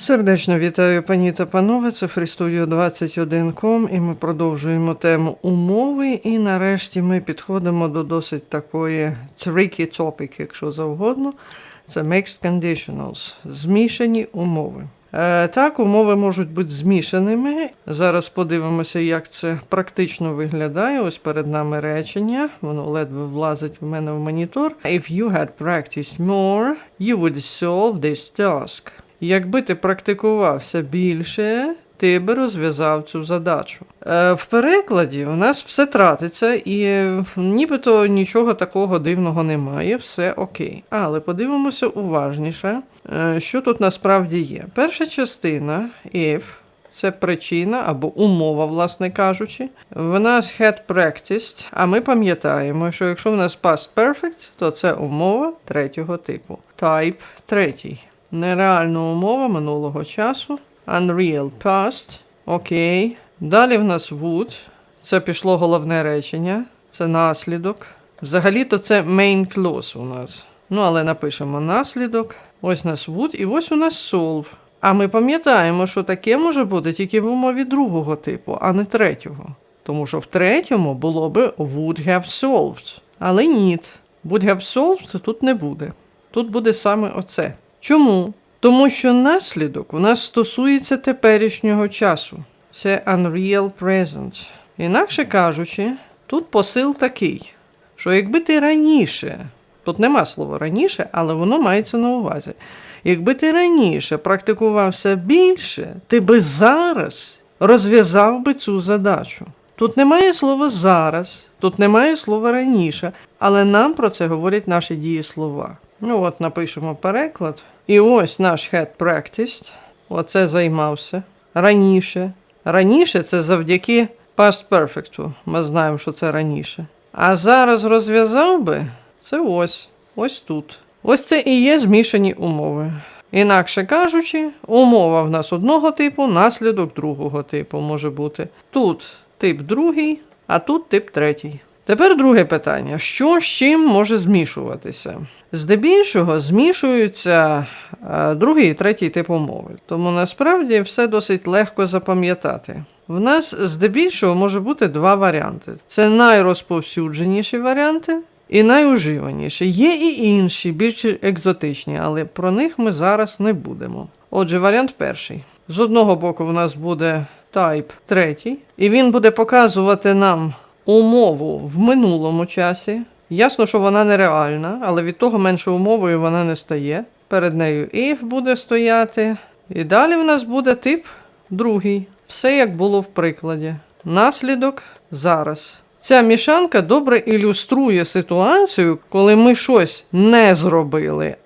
Сердечно вітаю пані та панове. Це FreeStudio 21.com і ми продовжуємо тему умови. І нарешті ми підходимо до досить такої tricky topic, якщо завгодно. Це mixed conditionals, змішані умови. Е, так, умови можуть бути змішаними. Зараз подивимося, як це практично виглядає. Ось перед нами речення. Воно ледве влазить в мене в монітор. If you had practiced more, you would solve this task. Якби ти практикувався більше, ти би розв'язав цю задачу. Е, в перекладі у нас все тратиться, і е, нібито нічого такого дивного немає, все окей. Але подивимося уважніше, е, що тут насправді є. Перша частина if. Це причина або умова, власне кажучи. В нас had practiced, а ми пам'ятаємо, що якщо в нас past perfect, то це умова третього типу. Type третій. Нереальна умова минулого часу. Unreal past. Окей. Далі в нас would. Це пішло головне речення. Це наслідок. Взагалі-то це main clause у нас. Ну, але напишемо наслідок. Ось у нас would, і ось у нас solve. А ми пам'ятаємо, що таке може бути тільки в умові другого типу, а не третього. Тому що в третьому було би would have solved. Але ні. Would have solved тут не буде. Тут буде саме оце. Чому? Тому що наслідок у нас стосується теперішнього часу. Це unreal present. Інакше кажучи, тут посил такий, що якби ти раніше, тут нема слова раніше, але воно мається на увазі. Якби ти раніше практикувався більше, ти би зараз розв'язав би цю задачу. Тут немає слова зараз, тут немає слова раніше, але нам про це говорять наші дієслова. Ну от напишемо переклад. І ось наш head practiced. Оце займався раніше. Раніше це завдяки past perfect. Ми знаємо, що це раніше. А зараз розв'язав би це ось, ось тут. Ось це і є змішані умови. Інакше кажучи, умова в нас одного типу, наслідок другого типу може бути. Тут тип другий, а тут тип третій. Тепер друге питання: що з чим може змішуватися? Здебільшого змішуються е, другий і третій тип умови, тому насправді все досить легко запам'ятати. В нас здебільшого може бути два варіанти: це найрозповсюдженіші варіанти і найуживаніші. Є і інші, більш екзотичні, але про них ми зараз не будемо. Отже, варіант перший. З одного боку, в нас буде type третій, і він буде показувати нам умову в минулому часі. Ясно, що вона нереальна, але від того менше умовою вона не стає. Перед нею if буде стояти. І далі в нас буде тип другий. Все як було в прикладі. Наслідок зараз. Ця мішанка добре ілюструє ситуацію, коли ми щось не зробили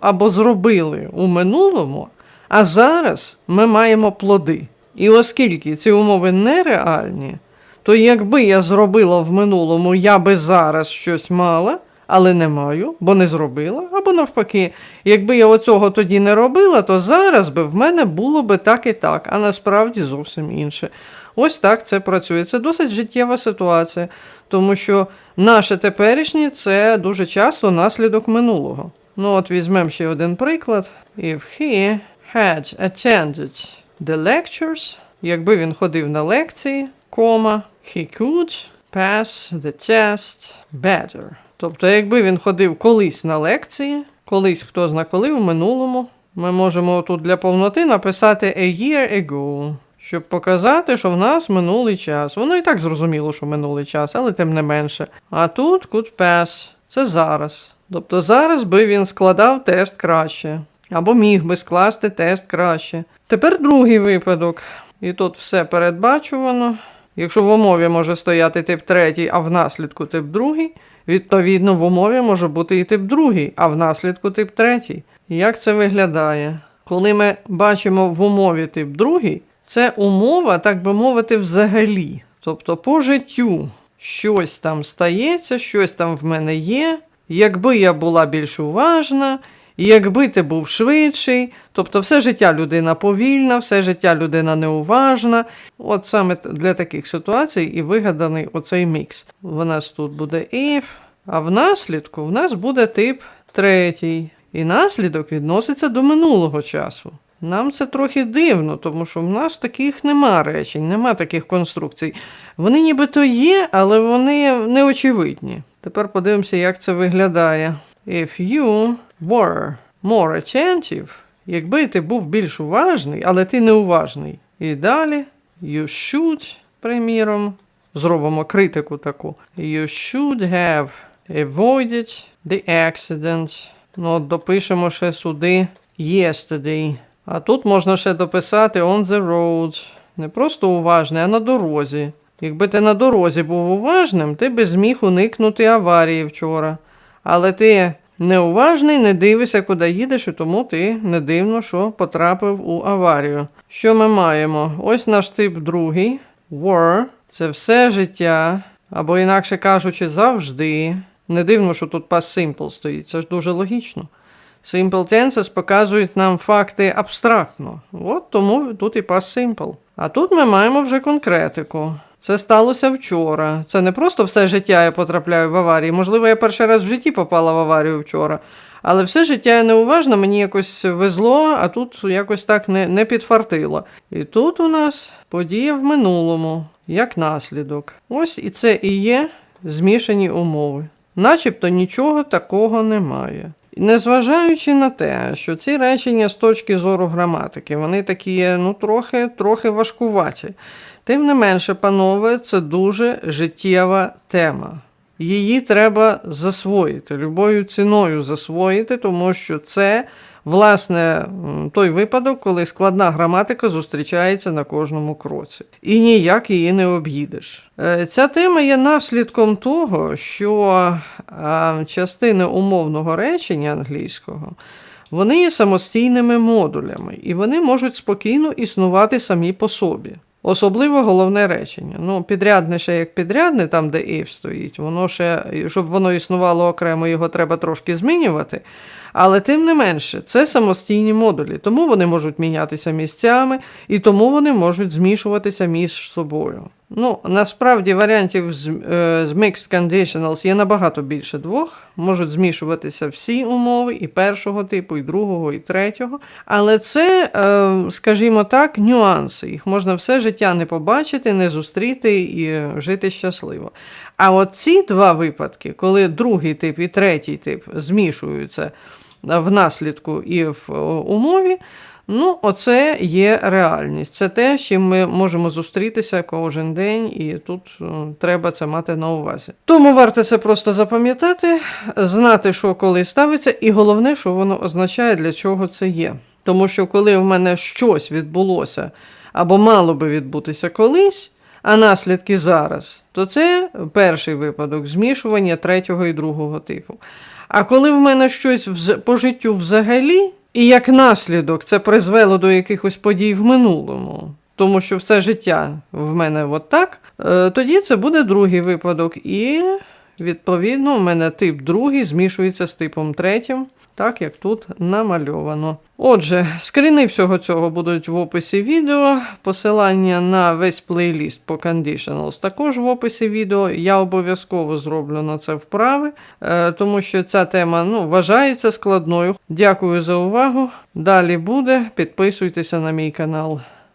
або зробили у минулому, а зараз ми маємо плоди. І оскільки ці умови нереальні, то якби я зробила в минулому, я би зараз щось мала, але не маю, бо не зробила, або навпаки, якби я оцього тоді не робила, то зараз би в мене було би так і так, а насправді зовсім інше. Ось так це працює. Це досить життєва ситуація, тому що наше теперішнє це дуже часто наслідок минулого. Ну от візьмемо ще один приклад. If he had attended the lectures, якби він ходив на лекції, кома, he could pass the test better. Тобто, якби він ходив колись на лекції, колись хто зна коли в минулому, ми можемо тут для повноти написати a year ago, щоб показати, що в нас минулий час. Воно і так зрозуміло, що минулий час, але тим не менше. А тут could pass. Це зараз. Тобто зараз би він складав тест краще. Або міг би скласти тест краще. Тепер другий випадок. І тут все передбачувано. Якщо в умові може стояти тип третій, а в наслідку тип другий, відповідно в умові може бути і тип другий, а в наслідку тип третій. Як це виглядає? Коли ми бачимо в умові тип другий, це умова, так би мовити, взагалі. Тобто по життю щось там стається, щось там в мене є. Якби я була більш уважна, якби ти був швидший, тобто все життя людина повільна, все життя людина неуважна. От саме для таких ситуацій і вигаданий оцей мікс. В нас тут буде if, а в наслідку в нас буде тип третій. І наслідок відноситься до минулого часу. Нам це трохи дивно, тому що в нас таких нема речень, нема таких конструкцій. Вони нібито є, але вони неочевидні. Тепер подивимося, як це виглядає. If you were more attentive, якби ти був більш уважний, але ти неуважний. І далі you should, приміром, зробимо критику таку. You should have avoided the accident. Ну, от допишемо ще сюди yesterday. А тут можна ще дописати on the road. Не просто уважний, а на дорозі. Якби ти на дорозі був уважним, ти би зміг уникнути аварії вчора. Але ти неуважний, не дивишся, куди їдеш, і тому ти не дивно, що потрапив у аварію. Що ми маємо? Ось наш тип другий. Were. Це все життя, або інакше кажучи, завжди. Не дивно, що тут past simple стоїть. Це ж дуже логічно. Simple tenses показують нам факти абстрактно. От тому тут і past simple. А тут ми маємо вже конкретику. Це сталося вчора. Це не просто все життя я потрапляю в аварії. Можливо, я перший раз в житті попала в аварію вчора. Але все життя я неуважна, мені якось везло, а тут якось так не, не підфартило. І тут у нас подія в минулому, як наслідок. Ось і це і є змішані умови. Начебто нічого такого немає. Незважаючи на те, що ці речення з точки зору граматики, вони такі, ну, трохи, трохи важкуваті. Тим не менше, панове, це дуже життєва тема. Її треба засвоїти, любою ціною засвоїти, тому що це, власне, той випадок, коли складна граматика зустрічається на кожному кроці. І ніяк її не об'їдеш. Е, Ця тема є наслідком того, що частини умовного речення англійського. Вони є самостійними модулями, і вони можуть спокійно існувати самі по собі. Особливо головне речення. Ну, підрядне ще як підрядне, там, де if стоїть, воно ще, щоб воно існувало окремо, його треба трошки змінювати. Але тим не менше, це самостійні модулі, тому вони можуть мінятися місцями, і тому вони можуть змішуватися між собою. Ну, насправді варіантів з, е, з Mixed Conditionals є набагато більше двох. Можуть змішуватися всі умови і першого типу, і другого, і третього. Але це, е, скажімо так, нюанси. Їх можна все життя не побачити, не зустріти і жити щасливо. А от ці два випадки, коли другий тип і третій тип змішуються в наслідку і в е, умові, ну, оце є реальність. Це те, з чим ми можемо зустрітися кожен день, і тут е, треба це мати на увазі. Тому варто це просто запам'ятати, знати, що коли ставиться, і головне, що воно означає, для чого це є. Тому що коли в мене щось відбулося або мало би відбутися колись, а наслідки зараз, то це перший випадок змішування третього і другого типу. А коли в мене щось по життю взагалі, і як наслідок це призвело до якихось подій в минулому, тому що все життя в мене от так, е, тоді це буде другий випадок. І відповідно, у мене тип другий змішується з типом третім, так як тут намальовано. Отже, скріни всього цього будуть в описі відео. Посилання на весь плейліст по Conditionals також в описі відео. Я обов'язково зроблю на це вправи, е, тому що ця тема ну, вважається складною. Дякую за увагу. Далі буде. Підписуйтеся на мій канал.